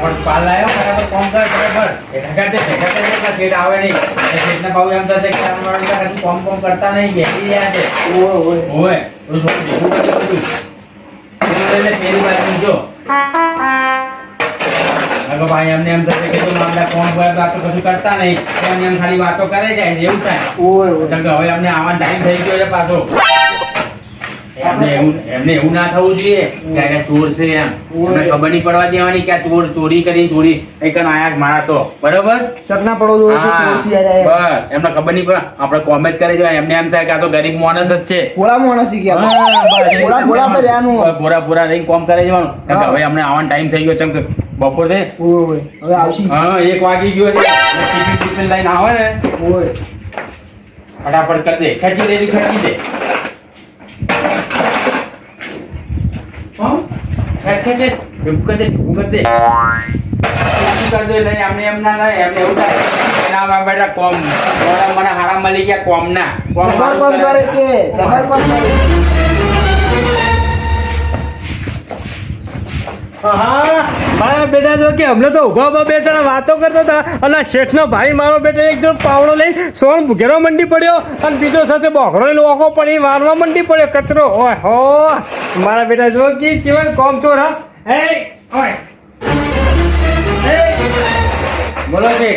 ફટાફટ પાલ લાવ્યો બરાબર કોમ કર બરાબર. એના કરજે ભેગા કરજે એટલે શેઠ આવે નહીં. એટલે શેઠને બહુ એમ થશે કે આ માણસ કશું કોમ કોમ કરતા નહીં બેસી રહ્યા છે. ઓય ઓય. ઓય તો થોડું ભેગું કરજે બધું એટલે પેલી બાજુ જો અગર ભાઈ એમને એમ થશે કે તું મામલા કોમ કરે તો આ તો કશું કરતા નહીં. એમ એમ ખાલી વાતો કરે જાય એવું થાય. ઓય ઓય. હવે અમને આવા ટાઈમ થઈ ગયો છે પાછો. એમને એવું એમને એવું ના થવું જોઈએ. કે આ ચોર છે એમ. એમને ખબર નહીં પડવા દેવાની કે આ ચોર ચોરી કરી ચોરી એક આયા મારા તો. બરોબર? સરના પડો તો હા, ચોરસી આયા બસ. એમને ખબર નહીં પડે. આપણે કોમેન્ટ કરે છે એમને એમ થાય કે આ તો ગરીબ માણસ જ છે. ભોળા માણસ રહેવાનું. પૂરા પૂરા રહીને કોમ કરે જવાનું કે હવે અમને આવવાનો ટાઈમ થઈ ગયો છે. કે બપોર હવે આવશી. હા એક વાગી ગયો છે. લઈને આવે ને. ફટાફટ કરી દે. ખેંચી દે ખેંચી દે હં? ખેંચ, ખેંચ, ખેંચ. ભેગું કરી દે ભેગું કરી દે. ભેગું કરી દે એટલે એમને એમ ના થાય એમને એવું થાય. એના માં બેટા કોમ. મોડા મને હારા મળી ગયા કોમ ના કોમ કોમ કરે. કે કોમ કરે? હા, મારા બેટા જો કે હમણાં તો ઊભા ઊભા બે જણા વાતો કરતા હતા. અને શેઠનો ભાઈ મારો બેટા એક જણ પાવડો લઈ સોણ ઘેરો મંડી પડ્યો અને બીજો સાથે બોખરો લઈને પણ પડી મારવા મંડી પડ્યો. કચરો, ઓય હો. મારા બેટા જો કે કેવા કોમ ચોર હા? હે ઓય. બોલો છે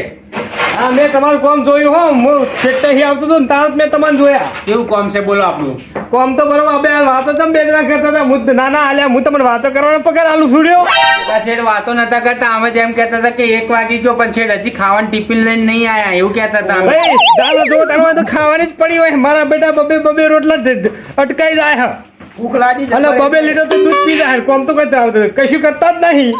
હા મેં તમારું કોમ જોયું હો. હું અહીં આવતો હતો ને તાર મેં તમને જોયા. કેવું કોમ છે? બોલો આપણું. કોમ તો બરોબર બે વાતો તમે બે જણા કરતા હતા. હું નાના આલ્યા હું તમને વાતો કરવાનો પગાર આલું છોડ્યો આ શેઠ વાતો નતા કરતા. અમે જેમ કહેતા હતા કે એક વાગી ગયો પણ શેઠ હજી ખાવાનું ટિફિન લઈને નહીં આયા. એવું કહેતા હતા અમે. ભાઈ દારૂ જો તમે તો ખાવાની જ પડી હોય. મારા બેટા બબે બબે રોટલા અટકાઈ જાય હા. ભૂખ લાગી અને. બબે લીટર તો દૂધ પી જાય. કોમ તો કરતા આવતો કશું કરતા જ નહીં.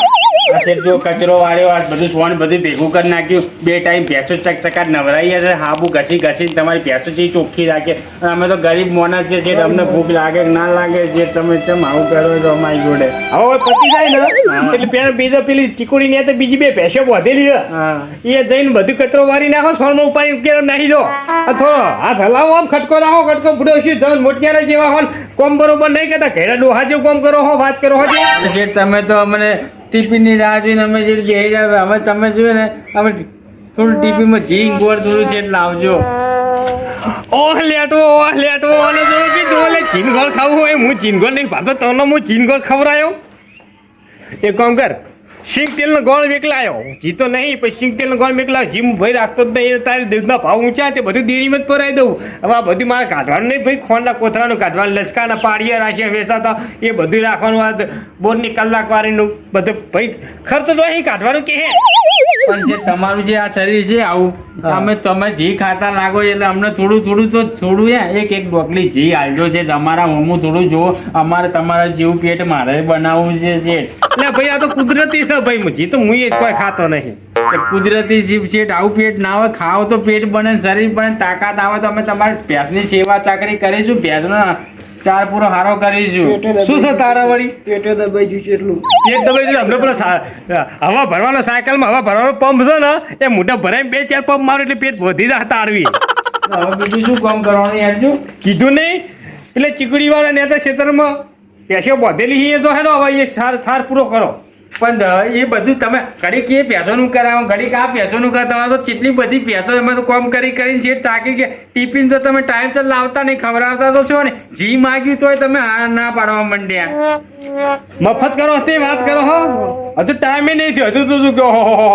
આ શેઠ જો કચરો વાળ્યો આ બધું સોન બધું ભેગું કરી નાખ્યું. બે ટાઈમ ભેંસો ચકચકાટ નવરાઈ છે. હાબુ ઘસી ઘસી તમારી ભેંસો છે ચોખ્ખી રાખે. અમે તો ગરીબ મોના છે જે તમને ભૂખ લાગે ના લાગે જે તમે ચમ આવું કરો છો અમારી જોડે. હવે પતી જાય ને એટલે પેલા બીજો પેલી ચીકુડી ને તો બીજી બે ભેંસો બાંધેલી એ જઈને બધું કચરો વારી નાખો સોનમાં ઉપાડી ઉકેલ નાખી દો. થોડો હાથ હલાવો આમ ખટકો રાખો ખટકો ફૂડો શું જન જેવા હોન. કોમ બરોબર નહીં કરતા ઘેરા ડોહા જેવું કોમ કરો હો વાત કરો હો. શેઠ તમે તો અમને ટિફિનની રાહ જોઈને અમે જે બેહી રહ્યા અમે તમે જોયું ને, અમે થોડું ટીપીમાં જીંગ ગોળ થોડું છે એટલે લાવજો ઓહ, લેટવો ઓહ, લેટવો અને જો કે જો લે ચીનગોળ ખાવું હોય, હું ચીનગોળ નહીં ભાતો તને હું ચીનગોળ ખવડાયો? એક કામ કર સિંગ તેલનો ગોળ મેકલાયો. જીતો નહીં પછી સિંગ તેલનો ગોળ મેકલાયો. જીમ ભાઈ રાખતો જ નહીં તારે દૂધના ભાવ ઊંચા તે બધું દેરીમાં જ પરાઈ દઉં. હવે આ બધું મારે કાઢવાનું નહીં ભાઈ, ખોંડા કોથળાનું કાઢવાનું લસકાના પાડીયા રાખ્યા વેચાતા એ બધું રાખવાનું આ બોરની કલાક વાળીનું બધું ભાઈ, ખર્ચ તો અહીં કાઢવાનું કે હે? પણ જે તમારું જે આ શરીર છે, આવું હા. તમે ઘી ખાતા લાગો એટલે અમને થોડું થોડું તો થોડું યા એક એક ડોકલી ઘી આલજો છે તમારા હું થોડું જો અમારે તમારા જેવું પેટ મારે બનાવવું છે. એટલે ભાઈ આ તો કુદરતી છે ભાઈ મુજી તો હું એ કોઈ ખાતો નહીં કુદરતી જીવ છે આવું પેટ ના હોય ખાવ તો પેટ બને શરીર બને તાકાત આવે તો અમે તમારી ભેંસની સેવા ચાકરી કરીશું ભેંસનો ચાર પૂરો હારો કરીશું શું છે તારા વળી? પેટે દબાઈ ગયું છે એટલું. પેટ દબાઈ દીધું હમણાં પેલો હવા ભરવાનો સાયકલમાં હવા ભરવાનો પંપ છે ને એ મોટા ભરાય બે ચાર પંપ મારો એટલે પેટ વધી જાય તારવી હવે બીજું શું કામ કરવાનું યાર જો? કીધું નહીં? એટલે ચીકડી વાળા નેતા ક્ષેત્રમાં પેશો બાંધેલી છે તો હેલો હવે એ સાર સાર પૂરો કરો. પણ એ બધું તમે ઘડીક એ ભેંસોનું કરાવો, ઘડીક આ ભેંસોનું કરાવો. તમારે તો કેટલી બધી ભેંસો તમે તો કોમ કરી કરીને છે તાકી કે ટિફિન તો તમે ટાઈમ તો લાવતા નહીં, ખવડાવતા તો છો ને જી માગ્યું તોય તમે હા ના પાડવા માંડ્યા. મફત કરો તે વાત કરો હો. હજુ ટાઈમે નહીં થયો. હજુ તું શું કહો? હો.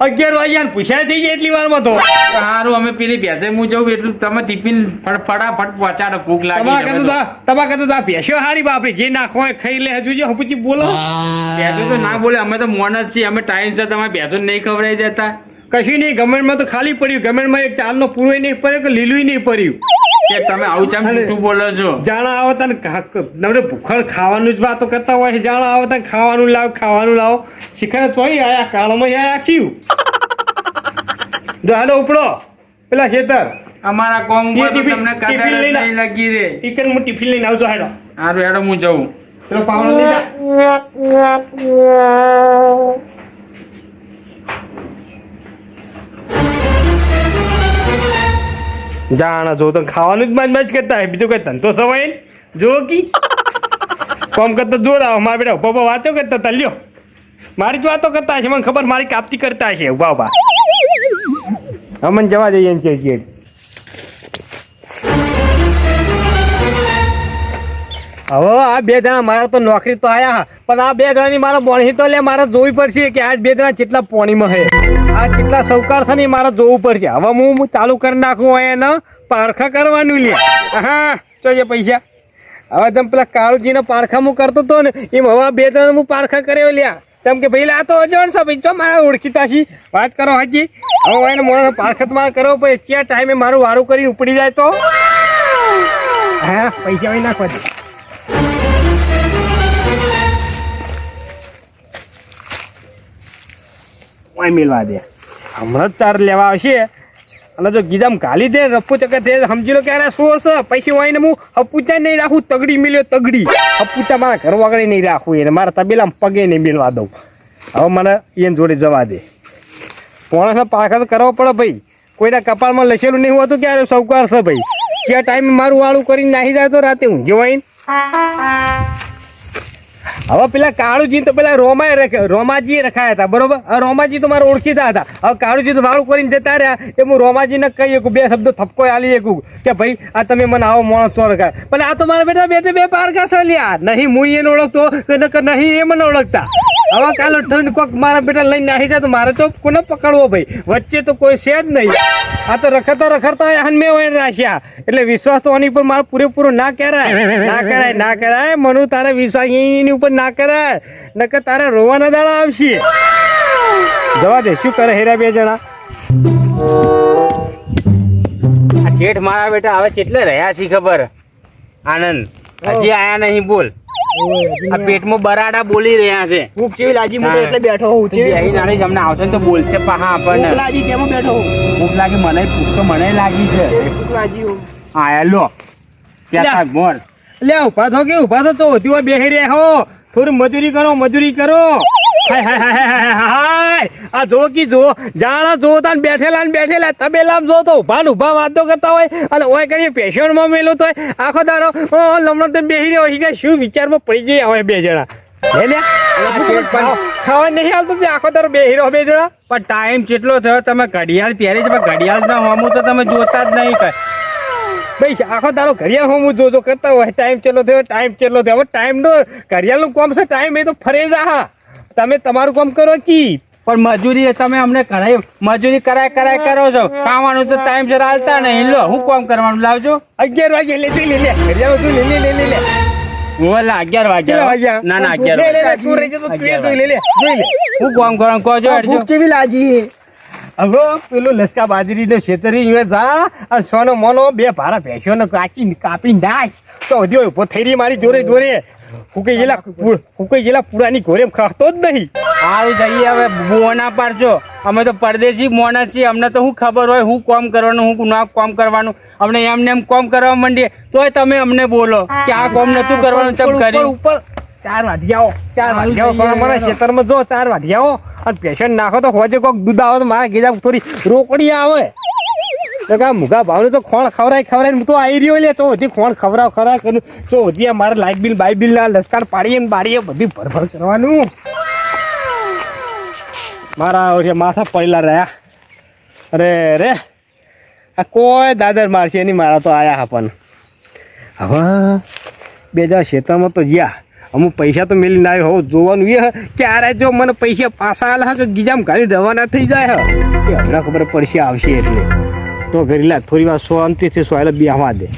અગિયાર વાગ્યા પૂછ્યા થઈ જાય એટલી વારમાં તો. સારું અમે પેલી ભેંસે હું જઉં એટલું તમે ટિફિન ફટાફટ પહોંચાડો ભૂખ લાગે તમારે કહેતો તા તો આ- તમારા કરતા ભેંસો હારી બાપરી જે નાખો ખાઈ લે હજુ જે પછી બોલો. ભેંસો તો ના બોલે અમે તો મોન જ છીએ અમે ટાઈમ છે તમારે ભેંસો નહીં ખવડાવી દેતા. કશું નહીં ગમેન્ટમાં તો ખાલી પડ્યું ગમેન્ટમાં એક ચાલનો પૂરો નહીં પડ્યો કે લીલું નહીં પડ્યું. કે તમે આવું ચમ. જૂઠું બોલો છો? જાણા આવો તને નવરે ભૂખડ ખાવાનું જ વાતો કરતા હોય જાણા આવો તને ખાવાનું લાવ ખાવાનું લાવો. શીખર તોય આયા કાળમાં આયા કયું જો હાલો ઉપડો. પેલા ખેતર. અમારા કોમ ટિફિન- તમને લઈને- નહીં લગી રે ટીકન હું ટિફિન લઈને આવજો હેડો હારું હેડો હું જઉં. પેલો પાવડો લઈ જા. જાણા જો તો ખાવાનું જ માજ કરતા હોય, બીજું કઈ ધંધો સવાય જો કી. કોમ કરતા જોર આવો મારા બેટા ઊભા ઊભા વાતો કરતા તા લ્યો. મારી જ વાતો કરતા હશે, મને ખબર મારી કાપતી કરતા હશે, ઊભા ઊભા. અમન જવા દઈએ એમ કે હવે આ બે જણા મારા તો નોકરી તો આયા. પણ આ બે જણાની મારા બોણી તો લે, મારે જોવી પડશે કે આ બે જણા કેટલા પોણીમાં હે. કેટલા સૌકાર છે ને મારે જોવું પડશે. હવે હું ચાલુ કરી નાખું એને, પારખા કરવાનું લે. હા જોઈએ પૈસા. હવે તમે પેલા કાળુજીનો પારખા હું કરતો હતો ને, એમ હવે બે ત્રણ હું પારખા કર્યો લ્યા. તેમ કે ભાઈ આ તો અજણ છે ભાઈ ચો મારા ઓળખીતા છી. વાત કરો હાજી. હવે એને મોડો પારખતમાં કરો પછી ક્યાં ટાઈમે મારું વારું કરી ઉપડી જાય તો? હા પૈસા હોય નાખવા દે. ઓય, મેલવા દે. હમણાં જ તાર લેવા આવશે. અને જો ગીજામ ગાલી દે, રફુ ચક્કર તે સમજી લો કે અરે શું હશે? પછી હોય ને હું હપુચા નહીં રાખું, તગડી મિલ્યો તગડી. હપુચા મારા ઘર વગર નહીં રાખું એને, મારા તબેલા પગે નહીં મેળવા દઉં. હવે મને એને જોડે જવા દે. પોણસને પાછળ કરવો પડે ભાઈ. કોઈના કપાળમાં લખેલું નહીં હોતું ક્યારે સૌકાર છે ભાઈ. ક્યાં ટાઈમ મારું વાળું કરીને નાહી જાય તો રાતે ઊંઘ્યો હોય હવે પેલા કાળુજી તો પેલા રોમાએ રોમાજીએ રખાયા હતા, બરોબર? રોમાજી તો મારા ઓળખીતા હતા. હવે કાળુજી તો વાળું કરીને જતા રહ્યા એ હું રોમાજીને કહી શકું, બે શબ્દો થપકો આલી શકું, કે ભાઈ, આ તમે મને આવો માણસ તો રખાય. પણ આ તો મારા બેટા બે બે પારકા છે લ્યા. નહીં હું એને ઓળખતો નહીં એ મને ઓળખતા. હવે કાલો ઠંડ કોક મારા બેટા લઈને નાખી જાય તો મારે તો કોને પકડવો ભાઈ? વચ્ચે તો કોઈ છે જ નહીં. આ તો રખડતા રખડતા હન મેં હોય રાખ્યા. એટલે વિશ્વાસ તો આની પર મારો પૂરેપૂરો ના કરાય. ના કરાય ના કરાય. મનુ, તારે વિશ્વાસ એની ઉપર ના કરાય નકર તારા રોવાના દાડા આવશે. જવા દે શું કરે હેરા બે જણા? આ શેઠ મારા બેટા હવે કેટલે રહ્યા છે ખબર? આનંદ હજી આયા નહીં બોલ. આ પેટમાં બરાડા બોલી રહ્યા છે. ભૂખ કેવી લાગી મને એટલે બેઠો હું છે. અહીં નાની જમને આવશે તો બોલશે પાહા આપણને. લાગી કેમ બેઠો ભૂખ લાગી મને ભૂખ તો મને લાગી છે. ભૂખ લાગી આયા લો. ત્યાં મોર લે ઊભા થો કે ઊભા થો તો ઓધીઓ બેહી રહ્યા હો. થોડી મજૂરી કરો મજૂરી કરો. હાય હાય હાય હાય હાય હાય આ જો કી જો જાણા જો તાન બેઠેલા ને બેઠેલા. તબેલામ જો તો ઊભા ને ઊભા વાતો કરતા હોય. અને ઓય કરી પેશન્ટમાં મેલો તો આખો દારો ઓ લમણો તો બેહી રહ્યો. હોય કે શું વિચારમાં પડી ગયા હવે બે જણા. ખાવા નહીં હાલતો આખો તારો બેહી રહ્યો બે જણા? પણ ટાઈમ કેટલો થયો? તમે ઘડિયાળ પહેરી છે પણ ઘડિયાળ ના હોમું તો તમે જોતા જ નહીં કઈ. ભાઈ આખો તારો ઘડિયાળ હું જોજો કરતા હોય ટાઈમ ચેલો થયો ટાઈમ ચેલો થયો. હવે ટાઈમ નો ઘડિયાળનું કામ છે ટાઈમ એ તો ફરે જા હા તમે તમારું કામ કરો કી? પણ મજૂરી તમે અમને કરાય મજૂરી કરાય કરાય કરો છો. ખાવાનું તો ટાઈમ જરા હાલતા નહીં. લો હું કામ કરવાનું લાવજો? અગિયાર વાગે લે લે લે ઘડિયાળ લે લે લે લે લે. અગિયાર વાગ્યા? ના ના અગિયાર વાગ્યા. તું રહી જતો તું જોઈ લે લે જોઈ લે હું કામ કરવાનું કહો છો. લાજી હવે પેલું લસકા બાજરી ને છેતરી જા સોનો મોનો બે ભારા ભેંસો ને કાચી કાપી નાખ. તો હજી ઊભો થઈ રહી મારી જોરે જોરે ફૂકાઈ ગયેલા પૂ- ગયેલા પૂરાની ઘોરે ખાતો જ નહીં. આવી જઈએ હવે બુઓ ના પાડજો. અમે તો પરદેશી મોણા છીએ અમને તો શું ખબર હોય હું કોમ કરવાનું હું ના કોમ કરવાનું? અમને એમને એમ કોમ કરવા માંડીએ તોય તમે અમને બોલો કે આ કોમ નતું કરવાનું તમે કરી? ઉપર. ચાર વાઢિયાઓ ચાર વાઢિયાઓ સોના ખેતરમાં જો ચાર વાઢિયાઓ. અને પેશન્ટ નાખો તો હોજે કોક દૂધ આવે તો મારા ગીજા થોડી રોકડી આવે. તો કા મુગા ભાવને તો ખોણ ખવરાય ખવરાય હું તો આવી રહ્યો લે, તો હજી ખોણ ખવરાવ ખવરાય કરું. તો હજી મારે લાઇટ બિલ, બાઈ બિલ ના લસકાર પાડીએ ને બારીએ બધી ભરભર કરવાનું. મારા માથા પડેલા રહ્યા. અરે રે આ કોઈ દાદર મારશે નહીં, મારા તો આયા હા પણ હવે, બે હજાર ખેતરમાં તો ગયા. અમુક પૈસા તો મેલી ના આવ્યો. હોવ જોવાનું એ ક્યારે કે આરે જો મને પૈસા પાછા આલે કે ગીજામ ઘરે રવાના થઈ જાય એ હમણાં ખબર પડશે આવશે એટલે. તો ઘરેલા થોડી વાર શાંતિથી સોયલે બેહવા દે.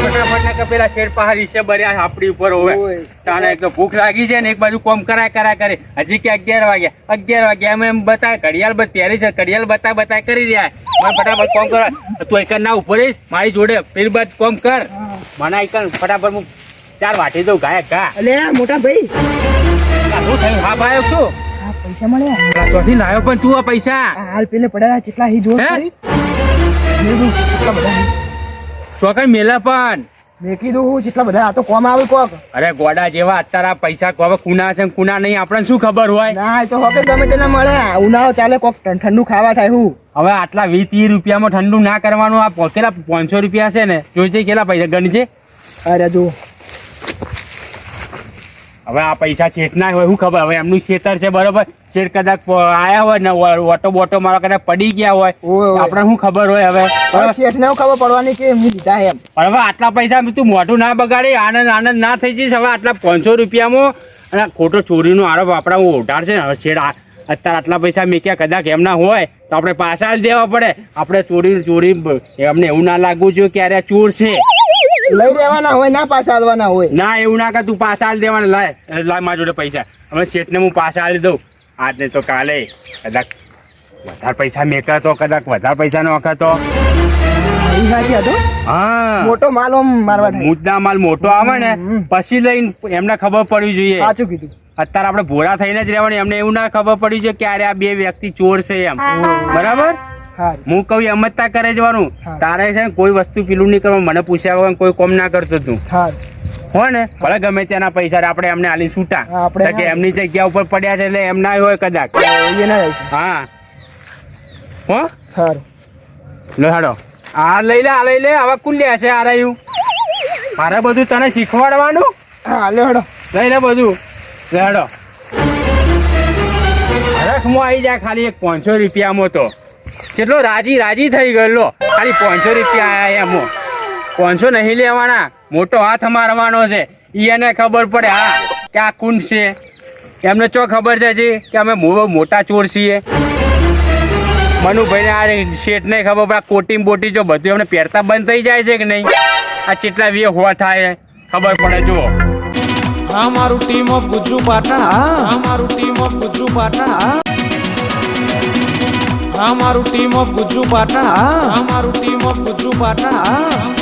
ફટાફટ ના પેલા શેઠ પહાડી છે બર્યા આપણી ઉપર હોવે. ઓય. તાણે એક ભૂખ લાગી છે ને એક બાજુ કોમ કરાય કરાય કરે. હજી કે અગિયાર વાગ્યા. અગિયાર વાગ્યા એમ એમ બતાય. ઘડિયાળ બસ પહેરી છે. ઘડિયાળ બતાય બતાય કરી રહ્યા. મને ફટાફટ કોમ કર તું એક ના ઉપર મારી જોડે પેલી બાદ કોમ કર. મને એક ફટાફટ હું ચાર વાટી દઉં ગાય ગા. અલે મોટા ભાઈ. શું થયું? હા ભાઈ શું? પૈસા મળ્યા. ચોથી લાયો પણ તું આ પૈસા. હાલ પેલે પડ્યા કેટલા હી હી. ચોકન મેલા પણ. મેં કીધું જેટલા બધા આ તો કોમ આવે કોક. અરે ગોડા જેવા અત્યારે આ પૈસા કોક કુના છે કુના નહીં આપણને શું ખબર હોય? ના તો હવે ગમે તેના મળે. ઉનાળો ચાલે કોક ઠંડુ ખાવા થાય હું. હવે આટલા વીસ ત્રીસ રૂપિયામાં ઠંડુ ના કરવાનું આ કેટલા પાંચસો રૂપિયા છે ને જોઈ કેટલા પૈસા ગણજે. અરે જો. હવે આ પૈસા શેઠના હોય શું ખબર? હવે એમનું ખેતર છે બરોબર? શેર કદાચ આયા હોય ને ઓટો બોટો મારા કદાચ પડી ગયા હોય. આપણે શું ખબર હોય હવે? શેઠને ખબર પડવાની કે એમની દીધા એમ? પણ હવે આટલા પૈસા તું મોઢું ના બગાડી આનંદ આનંદ ના થઈ જઈશ. હવે આટલા પાંચસો રૂપિયામાં અને ખોટો ચોરીનો આરોપ આપણા હું ઉઢાર ને હવે શેર અત્યારે આટલા પૈસા મેક્યા કદાચ એમના હોય તો આપણે પાછા જ દેવા પડે. આપણે ચોરી ચોરી એમને એવું ના લાગવું જોઈએ કે અરે ચોર છે. લઈ દેવાના હોય ના પાછા આલવાના હોય. ના એવું ના કે તું પાછા આલી દેવાના. લાય લાય મારા જોડે પૈસા. હવે શેઠને હું પાછા આલી દઉં. આજને તો કાલે કદાચ વધારે પૈસા મેકા તો કદાચ વધારે પૈસા નો તો એ સાચી હતો હા. મોટો માલ મારવા મુદ્દા માલ મોટો આવે ને પછી લઈને એમને ખબર પડવી જોઈએ. સાચું કીધું. અત્યારે આપણે ભોળા થઈને જ રહેવાની એમને એવું ના ખબર પડી છે ક્યારે આ બે વ્યક્તિ ચોર છે એમ. બરાબર? હું કહું એમ જ તા કરે જવાનું. તારે છે કોઈ વસ્તુ પેલું નહીં કરવા મને પૂછ્યા વગર કોઈ કોમ ના કરતો તું. હો ને? ભલે ગમે ત્યાંના પૈસા આપણે એમને આલી છૂટા કે એમની જગ્યા ઉપર પડ્યા છે એટલે એમ ના હોય કદાચ. હા હો. લો હાડો આ લઈ લે આ લઈ લે. આવા કુલ લે છે આ રહ્યું મારે બધું તને શીખવાડવાનું? હા લે હાડો લઈ લે બધું. લે હાડો હરખમાં આવી જાય ખાલી એક પાંચસો રૂપિયામાં તો. કેટલો રાજી રાજી થઈ ગયેલો. ખાલી પાંચસો રૂપિયા આયા એમ પાંચસો નહીં લેવાના, મોટો હાથ મારવાનો છે. એને ખબર પડે, હા, કે આ કુંડ છે. એમને ચો ખબર છે કે અમે મોટા ચોર છીએ. મનુભાઈને આ શેઠને ખબર પડે કોટી બોટી જો બધું એમને પહેરતા બંધ થઈ જાય છે કે નહીં? આ કેટલા વે હોવા થાય, ખબર પડે, જુઓ. અમારું ટીમ ઓફ ગુજ્જુ પાટણ અમારું ટીમ ઓફ ગુજ્જુ પાટણ હા આ મારું ટીમ ઓફ ગુજુ પાટણ. હા. આ મારું ટીમ ઓફ ગુજુ પાટણ. હા.